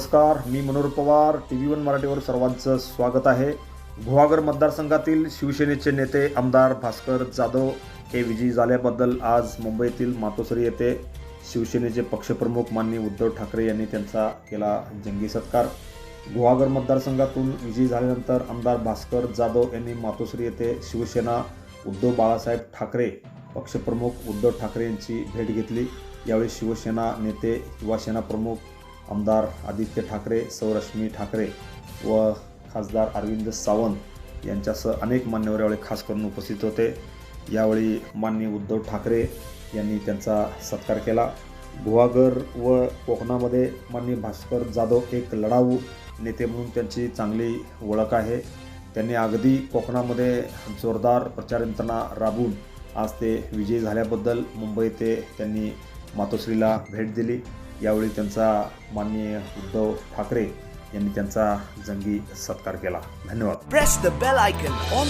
नमस्कार मी Manohar Pawar. T V one मराठीवर सर्वांचं स्वागत आहे. गुहागर मतदारसंघातील शिवसेनेचे नेते आमदार भास्कर जाधव हे विजयी झाल्याबद्दल आज मुंबईतील मातोश्री येथे शिवसेनेचे पक्षप्रमुख माननीय उद्धव ठाकरे यांनी त्यांचा केला जंगी सत्कार. गुहागर मतदारसंघातून विजयी झाल्यानंतर आमदार भास्कर जाधव यांनी मातोश्री येथे शिवसेना उद्धव बाळासाहेब ठाकरे पक्षप्रमुख उद्धव ठाकरे यांची भेट घेतली. यावेळी शिवसेना नेते युवासेना प्रमुख आमदार आदित्य ठाकरे सौरश्मी ठाकरे व खासदार अरविंद सावंत यांच्यासह अनेक मान्यवर यावेळी खास करून उपस्थित होते. यावेळी माननीय उद्धव ठाकरे यांनी त्यांचा सत्कार केला. गुहागर व कोकणामध्ये माननीय भास्कर जाधव एक लढाऊ नेते म्हणून त्यांची चांगली ओळख आहे. त्यांनी अगदी कोकणामध्ये जोरदार प्रचार यंत्रणा राबवून आज ते विजयी झाल्याबद्दल मुंबई ते त्यांनी मातोश्रीला भेट दिली. यावेळी त्यांचा माननीय उद्धव ठाकरे यांनी त्यांचा जंगी सत्कार केला. धन्यवाद. Press the bell icon on